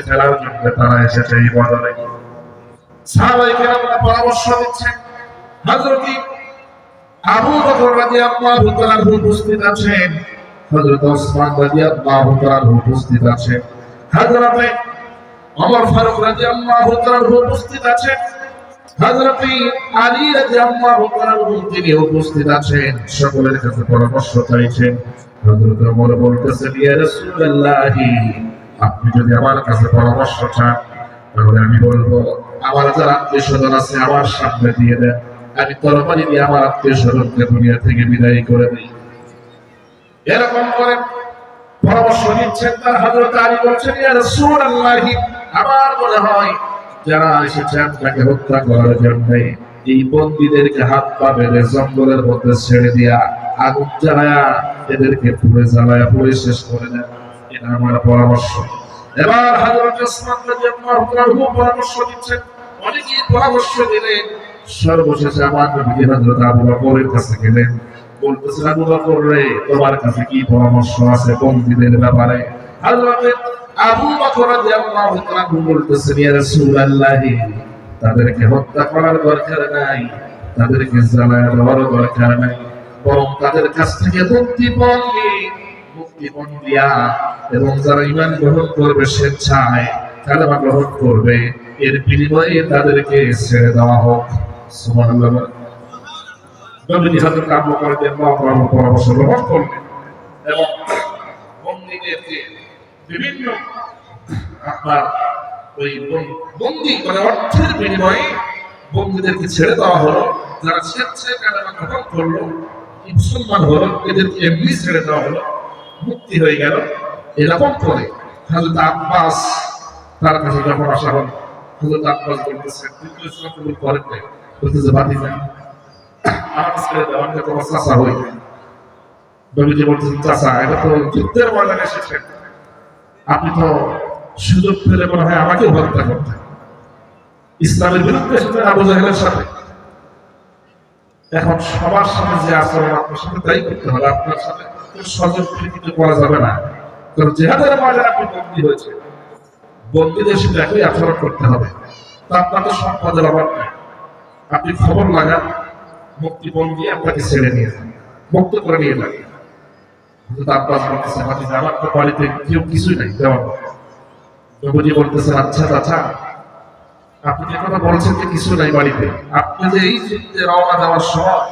ফেলার জন্য তারা এসেছে এই বদলে। সাহাবাই কেরামরা পরামর্শ দিচ্ছেন। হযরত আবু বকর রাদিয়াল্লাহু তাআলা উপস্থিত আছেন। হযরত ওসমান রাদিয়াল্লাহু তাআলা উপস্থিত আছেন। হযরত ওমর ফারুক রাদিয়াল্লাহু তাআলা উপস্থিত আছেন। হযরত আলী রাদিয়াল্লাহু তাআলা তিনি উপস্থিত আছেন। সকলের কাছে পরামর্শ চাইছেন। হযরত ওমর বলতেছেন, ইয়া রাসূলুল্লাহ আপনি যদি আমার কাছে পরামর্শ চান তাহলে আমি বলব, আমার যারা আত্মীয় স্বজন আছে, আমার সামনে দিয়ে দেন। আমি তরবারি দিয়ে আমার আত্মীয় স্বজনকে দুনিয়া থেকে বিদায় করে দিই। এরকম করে পরামর্শ নিচ্ছেন তার হযরত আলী বলছেন আমার মনে হয় যারা এসেছেন তাকে হত্যা করার জন্য, এই বন্দীদেরকে হাত পা বেঁধে জঙ্গলের মধ্যে ছেড়ে দিয়া আগুন জ্বালায়া এদেরকে পুড়ে জ্বালায়া পুড়ে শেষ করে দেন। আমার পরামর্শ। এবার হযরত ওসমান রাদিয়াল্লাহু তাআলা পরামর্শ দিচ্ছেন। অনেকেই পরামর্শ দিলেন, সর্বশেষে আমার নবী হযরত আবু বকরের কাছে গেলেন। বলতেছেন, আবু বকর রে, তোমার কাছে কি পরামর্শ আছে বন্দীদের ব্যাপারে? হযরত আবু বকর রাদিয়াল্লাহু তাআলা বলতেছেন, ইয়া রাসূলুল্লাহ, তাদেরকে হত্যা করার দরকার নাই, তাদেরকে জ্বালায় দেওয়ার দরকার নাই। বরং তাদের কাছ থেকে মুক্তিপণ নিয়ে মুক্তিপণ দিয়া এবং যারা ইমান গ্রহণ করবে স্বেচ্ছায় কালেমা গ্রহণ করবে। এর বিনিময়ে তাদেরকে ছেড়ে দেওয়া হোক। সুবহানাল্লাহ নবীজি হযরত পরামর্শ গ্রহণ এবং বন্দীদেরকে বিভিন্ন আপনার ওই বন- বন্দী মানে অর্থের বিনিময়ে বন্দীদেরকে ছেড়ে দেওয়া হলো। যারা স্বেচ্ছায় কালেমা গ্রহণ করল, মুসলমান হলো, এদেরকে এমনি ছেড়ে দেওয়া হলো। মুক্তি হয়ে গেল এরকম করে হযরত আব্বাস তার কাছে যখন আসা হল, হযরত আব্বাস বলতেছে তুই তো ইসলাম কবুল করেন নাই বলতেছে ময়দানে এসেছেন আপনি তো সুযোগ পেলে মনে হয় আমাকেও হত্যা করতেন। ইসলামের বিরুদ্ধে জাহেলের সাথে। এখন সবার সাথে যে আচরণ আপনার সাথে, তাই করতে হবে। আপনার সাথে আপনি করতে হবে। নেই। আপনি খবর লাগান মুক্তিপণ দিয়ে আপনাকে ছেড়ে নিয়ে যান, মুক্ত করে নিয়ে যান। বাড়িতে কেউ কিছুই নাই দেওয়ার বলতেছেন আচ্ছা আপনি যে কথা বলছেন যে কিছু নাই বাড়িতে, আপনি যে এই যুদ্ধে রওনা দেওয়ার সময়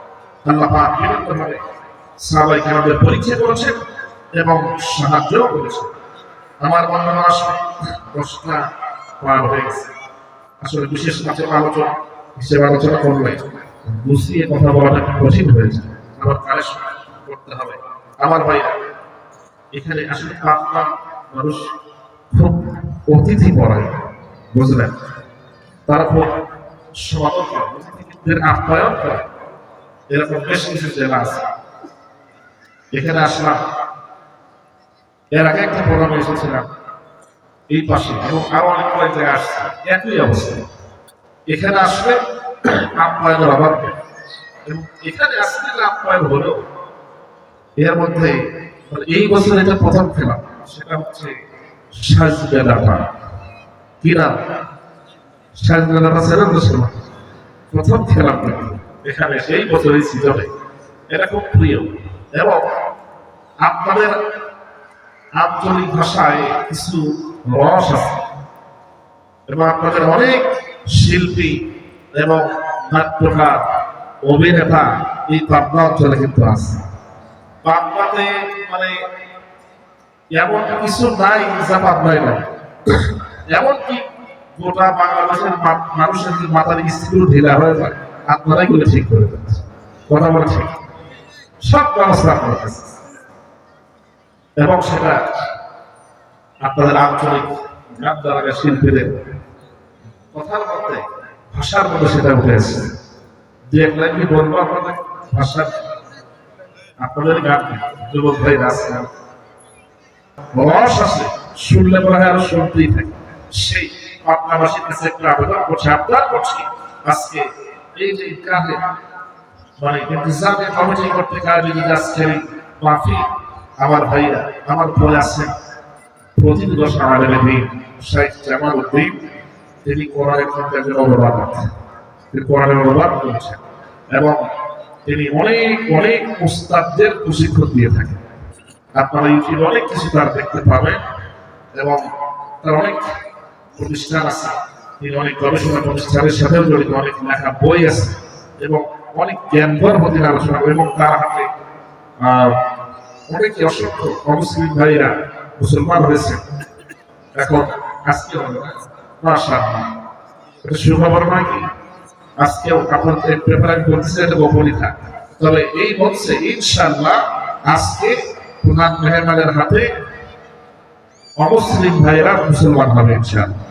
আল্লাহ পাক বিভিন্নভাবে সাহাবাই কেরামদের পরীক্ষা করেছেন এবং সাহায্যও করেছেন। আমার বর্ণনা আসলে দশটা পার হয়ে গেছে। আসলে বিশেষ কাছে আলোচনা, হিসেবে আলোচনা করলে গুছিয়ে কথা বলাটা কঠিন হয়েছে আবার কারেকশন করতে হবে। আমার ভাইরা এখানে আসলে আপনার মানুষ খুব অতিথি পড়ায় বুঝলেন? তারা খুব সমাদর করে অতিথিদের আপ্যায়ন করে। এরকম জেলা আছে। এখানে আসলাম। এর আগে একটা প্রোগ্রামে এসেছিলাম। এই পাশে, এবং আরও অনেক কয়েক জায়গায় আসছে। একই অবস্থা। এখানে আসলে আপ্যায়নের অভাব এবং এখানে আসলে আপ্যায়ন হলেও এর মধ্যে মানে এই বছর এটা প্রথম খেলা সেটা হচ্ছে সাজবেলাটা কি নাম? সাজবেলাটা বসলাম প্রথম খেলা এখানে সেই বছরই সিজনে এটা খুব প্রিয় এবং আপনাদের আঞ্চলিক ভাষায় কিছু রস আছে। এবং আপনাদের অনেক শিল্পী এবং নাট্যকার, অভিনেতা এই পাবনা অঞ্চলে কিন্তু আছে। পাবনাতে মানে এমন কিছু নাই যা পাবনায় নাই। এমনকি গোটা বাংলাদেশের মানুষের মাথার স্ত্রীও ঢিলা হয়ে যায়। আপনারাই গুলো ঠিক করে দিচ্ছে কথা বলে ঠিক সব ব্যবস্থা আপনার কাছে এবং সেটা আপনাদের আঞ্চলিক গান দ্বারা শিল্পীদের কথার মধ্যে ভাষার মধ্যে সেটা উঠে এসেছে। যে এক লাইন কি বলব আপনাদের? ভাষার আপনাদের গান, যুবক ভাই রস আছে শুনলে মনে হয় আরও শুনতেই থাকে। সেই পাটনাবাসীর কাছে একটা আবেদন করছে, আবদার করছি, আজকে এই যে কাজে মানে ইন্তজামে কমিটি করতে কাজে যদি মাফি, আমার ভাইরা, আমার বলে আছেন প্রতিদিন দশ আমাদের দিন শাইখ জামাল উদ্দিন, তিনি কোরআনের মধ্যে একজন অনুবাদ আছেন তিনি কোরআনের অনুবাদ করেছেন এবং তিনি অনেক অনেক উস্তাদদের প্রশিক্ষণ দিয়ে থাকেন। আপনারা ইউটিউবে অনেক কিছু তার দেখতে পাবেন এবং তার অনেক প্রতিষ্ঠান আছে। তিনি অনেক গবেষণা প্রতিষ্ঠানের জড়িত অনেক লেখা বই আছে এবং অনেক গর্ভতির আলোচনা এবং তার হাতে অনেক অসংখ্য অমুসলিম ভাইরা মুসলমান হয়েছে। এখন আজকে এটা সুখবর নয় আজকেও আপনাদের করতেছে এটা তবে এই ইনশাল্লাহ আজকে প্রধান মেহমানের হাতে অমুসলিম ভাইরা মুসলমান হবে ইনশাল্লাহ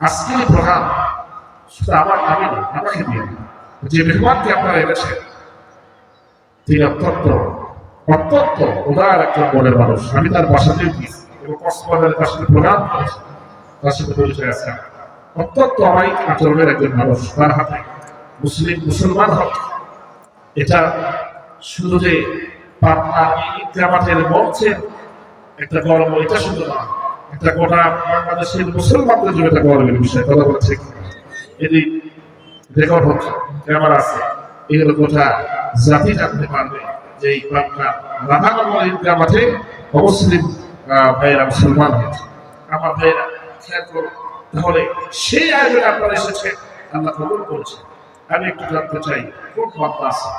আজকের প্রধান শুধু আমার আমি আমাকে দিয়ে যে মেহমানকে আপনারা এনেছেন, তিনি অত্যন্ত অত্যন্ত উদার একজন মনের মানুষ। আমি তার বাসাতেও গিয়েছি এবং কক্সবাজারে তার সাথে প্রোগ্রাম করেছি। তার সাথে পরিচয় আছে। অত্যন্ত অমায়িক আচরণের একজন মানুষ তার হাতে। মুসলিম, মুসলমান হক, এটা শুধু যে পাবনা জামাতের মঞ্চের একটা গর্ব, এটা শুধু না একটা গোটা বাংলাদেশের মুসলমানদের জন্য একটা গর্বের বিষয়, কথা বলছে। এটি রেকর্ড হচ্ছে ক্যামেরা আছে। এগুলো গোটা জাতি জানতে পারবে যে এই পাবনা রাধানগর ঈদগাহ মাঠে অমুসলিম ভাইয়েরা মুসলমান হয়েছে। আমার ভাইয়েরা, খেয়াল করুন, তাহলে সেই আয়োজনে আপনারা এসেছে, আল্লাহ কবুল করছে। আমি একটু জানতে চাই, কোন মাদ্রাসা?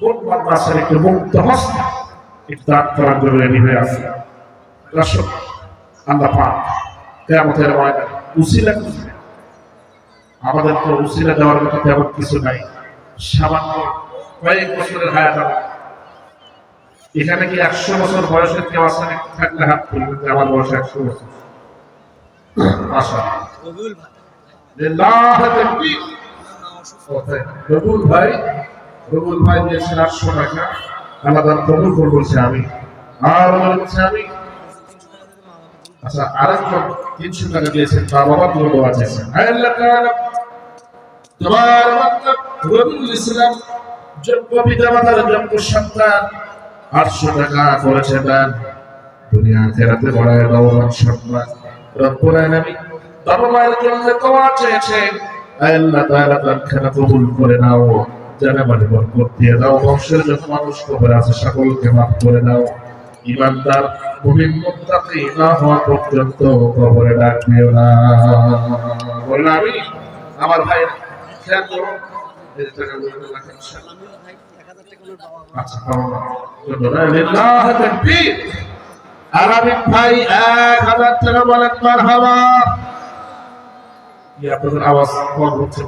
কোন মাদ্রাসার একটু মুক্ত হস্তে একটু দান করার জন্য রেডি হয়ে আছে। দর্শক আল্লাহ পাক কেয়ামতের ময়দানে উসিলা আমাদের তো উসিলা দেওয়ার মতো তেমন কিছু নাই। সামান্য কয়েক বছরের হায়াত এখানে কি একশো বছর বয়সের কেউ নাকি? থাকলে হাত তুলবেন যে আমার বয়স একশো বছর। আশা লিল্লাহ তাকবীর কোথায়? রবুল ভাই রবুল ভাই দিয়েছেন আটশো টাকা। আল্লাহ কবুল করে আমি আর বলছে আমি আচ্ছা আরেকজন তিনশো টাকা দিয়েছেন, তার বাবা দুটো দোয়া তোমার রবিউল ইসলাম যোগ্য পিতা মাতার যোগ্য সন্তান, আটশো টাকা করেছে দান দুনিয়া সম্মান, রব্বুল বাবা মায়ের জন্য দোয়া চেয়েছেন। আল্লাহ তাআলা তার কবুল করে নাও, জানা মানে বরকত দিয়ে দাও, বংশের যত মানুষ কবর আছে, সকলকে মাফ করে দাও। ইমানদার মুমিন না হওয়া পর্যন্ত কবরে ডাক দিও না। বললাম আমি আমার ভাই খেয়াল করুন। আচ্ছা। আরাবিক ভাই, এক হাজার টাকা বলেন, মারহাবা। কি আপনাদের আওয়াজ কম হচ্ছে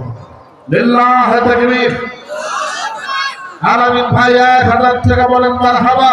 ভাই, এক হাজার টাকা বলেন, মারহাবা।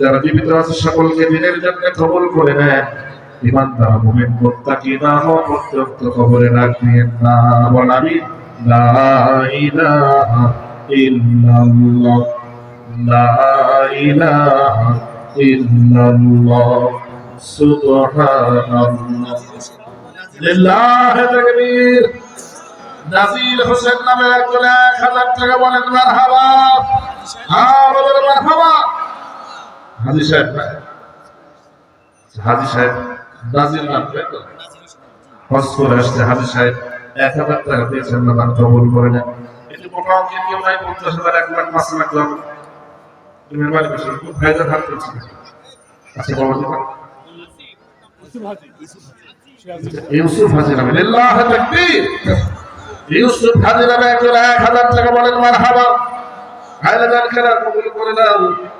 যারা জীবিত আছে সকলকে দিনের জন্য কবুল করে নেন। ইমানদার মুমিন মুত্তাকি না হওয়া পর্যন্ত কবরে রাখিয়েন না বল আমি লা ইলাহা ইল্লাল্লাহ। লা ইলাহা ইল্লাল্লাহ। সুবহানাল্লাহ। লিল্লাহি তাকবীর। নাজির হোসেন নামে একজন এক হাজার টাকা বলেন, মারহাবা। আর বলেন, মারহাবা। হাজি সাহেব না? হাজি সাহেব নাজির নাম? হজ করে আসছে হাজি সাহেব। এক হাজার টাকা দিয়েছেন না দান কবুল করে নেন। এটি মোটা অঙ্কের কেউ নাই পঞ্চাশ হাজার এক লাখ পাঁচ লাখ মেহরবানি করছ খুব ভাইজার হাত করছি। আচ্ছা বাবা তোমার ইউসুফ হাজি। নামে লিল্লাহ তাকবীর। ইউসুফ হাজি নামে একজন এক হাজার টাকা বলেন মারহাবা দান খেলা কবুল করে দাও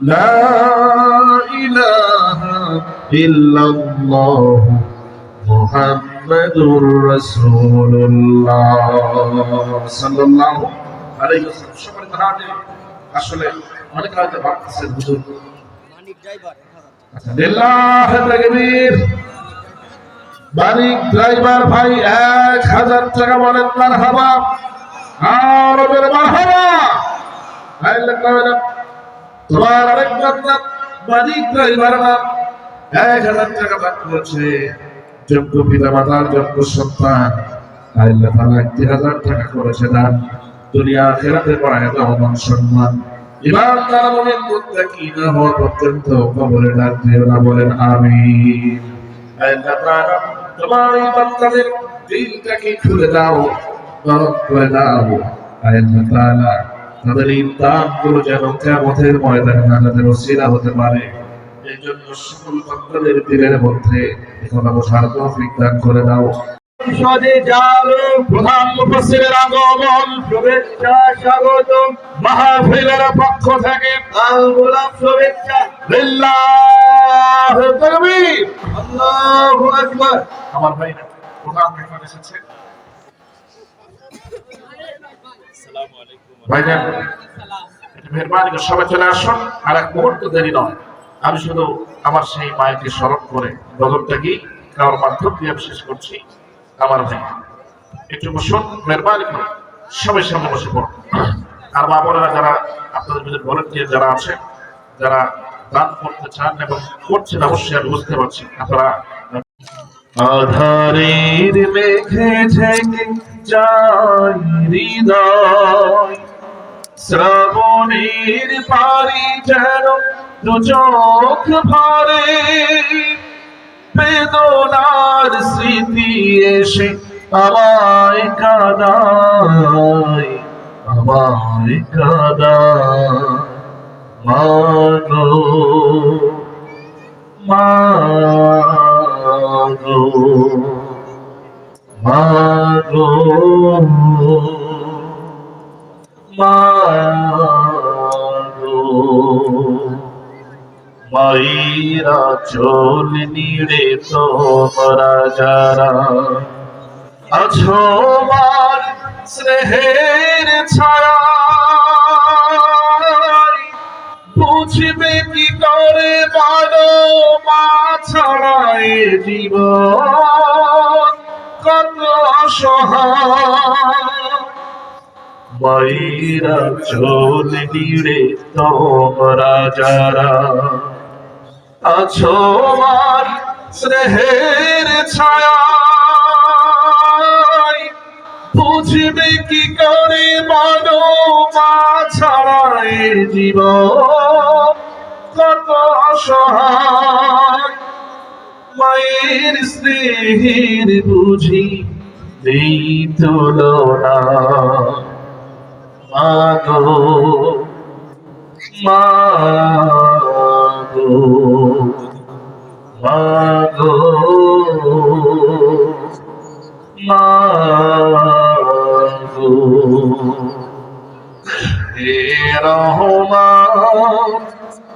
لا إله إلا الله محمد رسول الله صلى الله عليه وسلم সম্মানিত হাজির আসলে অনেক হয়তো ভাবতেছেন হুজুর আচ্ছা লিল্লাহ তাকবীর বারিক ড্রাইভার ভাই এক হাজার টাকা বলেন মারহাবা আর বলেন মারহাবা ভাই লাগবে না তোমার আরেক এক হাজার টাকা দান করেছে যোগ্য পিতা মাতার যোগ্য সন্তান। হাজার টাকা করেছে দান। দুনিয়া মান সম্মান। তারা মুত্তাকি না হওয়া পর্যন্ত কবরে ডাক দিও না, বলেন তোমার এই দিলটাকে খুলে দাও নরম করে দাও। তাদের এই দানগুলো যেন কেমতের ময়দানে নাজাদের ওসিলা হতে পারে। এই সকল বান্দাদের দিলের মধ্যে এখন বসার তৌফিক দান করে দাও। প্রধান মুফাসসিরের আগমন, শুভেচ্ছা, স্বাগত। মাহফিলের পক্ষ থেকে আল শুভেচ্ছা। আমার ভাই প্রধান মেহমান এসেছে। ভাইজান মেহরবানি সবাই চলে আসুন। আর এক মুহূর্ত দেরি নয়। আমি শুধু আমার সেই মায়েকে স্মরণ করে গজবটাকে কারোর মাধ্যম দিয়ে আমি শেষ করছি। আমার ভাই একটু বসুন মেহরবানি করে সবাই সামনে বসে পড়ুন। আর মা বোনেরা যারা আপনাদের মধ্যে ভলেন্টিয়ার যারা আছে যারা দান করতে চান এবং করছেন অবশ্যই আমি বুঝতে পারছি আপনারা আধারের মেঘে ঝেঁকে হৃদয়। শ্রাবণের পারি যেন দু চোখ ভরে, বেদনার স্মৃতি এসে আমায় কাদায় আমায় কাদায়। মাগো মাগো। মাগো মাগো মাইরা চোল নিড়ে তোমরা যারা আছো মার স্নেহের ছায়া বুঝবে কি করে বলো মা ছাড়ায় জীবন? কত মাইরা চোল নিড়ে তোমরা যারা আছো মার স্নেহের ছায়া বুঝবে কি করে বলো মা ছাড়ায় জীবন কত অসহায় মায়ের স্নেহের বুঝি নেই তুলনা মাগো মাগো মাগো মাগো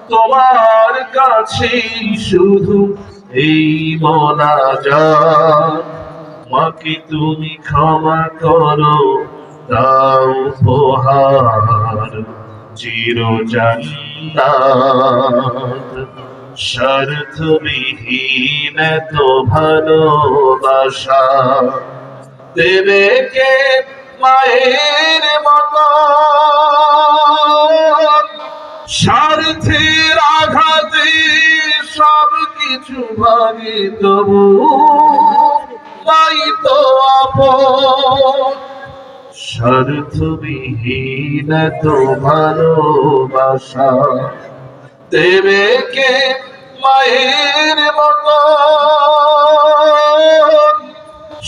তোমার কাছে শুধু এই মোনাজাত, মাকে তুমি ক্ষমা করো, দাও উপহার চির স্বার্থবিহীন তো ভালোবাসা, দেবে কে মায়ের মতো? স্বার্থের আঘাতে সব কিছু ভাঙে তবু তাই তো স্বার্থবিহীন তো ভালোবাসা, দেবে কে মায়ের মতো?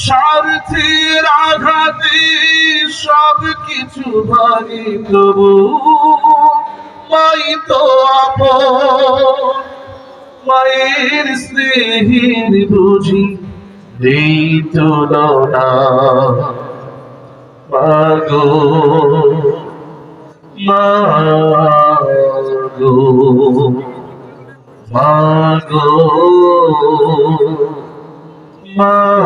স্বার্থের আঘাতে সব কিছু ভাঙি তবু মাই তো আপন। মায়ের স্নেহের বুঝি নেই তুলনা মাগো মাগো মাগো মাগো।